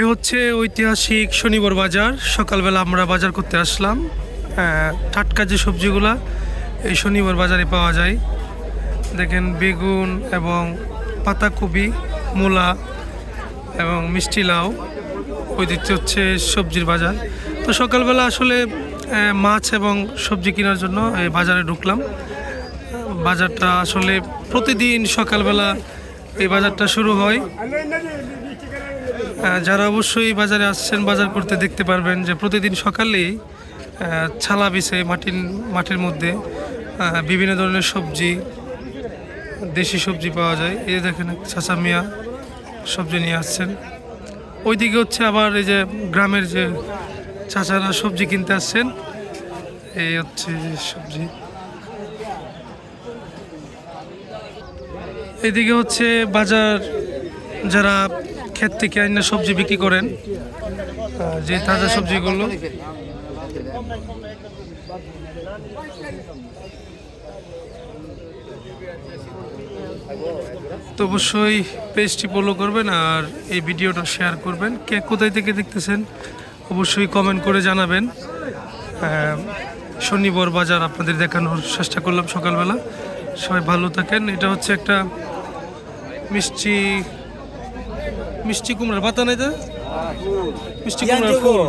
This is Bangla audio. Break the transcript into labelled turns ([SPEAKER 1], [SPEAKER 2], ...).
[SPEAKER 1] এ হচ্ছে ঐতিহাসিক শনিবার বাজার। সকালবেলা আমরা বাজার করতে আসলাম। টাটকা যে সবজিগুলা, এই শনিবার বাজারে পাওয়া যায়। দেখেন বেগুন এবং পাতাকপি, মূলা এবং মিষ্টি লাউ। দিকটা হচ্ছে সবজির বাজার। তো সকালবেলা আসলে মাছ এবং সবজি কেনার জন্য এই বাজারে ঢুকলাম। বাজারটা আসলে প্রতিদিন সকালবেলা এই বাজারটা শুরু হয়। যারা অবশ্যই বাজারে আসছেন, বাজার করতে দেখতে পারবেন যে প্রতিদিন সকালেই ছালা বিছে মাটির মাটির মধ্যে বিভিন্ন ধরনের সবজি, দেশি সবজি পাওয়া যায়। এই দেখেন, চাচা মিয়া সবজি নিয়ে আসছেন। ওইদিকে হচ্ছে আবার এই যে গ্রামের যে চাচারা সবজি কিনতে আসছেন। এই হচ্ছে সবজি। এদিকে হচ্ছে বাজার, যারা ক্ষেত থেকে আইনা সবজি বিক্রি করেন যে তাজা সবজিগুলো। তো অবশ্যই পেজটি ফলো করবেন আর এই ভিডিওটা শেয়ার করবেন। কে কোথায় থেকে দেখতেছেন, অবশ্যই কমেন্ট করে জানাবেন। শনিবার বাজার আপনাদের দেখানোর চেষ্টা করলাম সকালবেলা। সবাই ভালো থাকেন। এটা হচ্ছে একটা মিষ্টি মিষ্টি কুমড়ার পাতা নাই মিষ্টি কুমড়ার ফুল।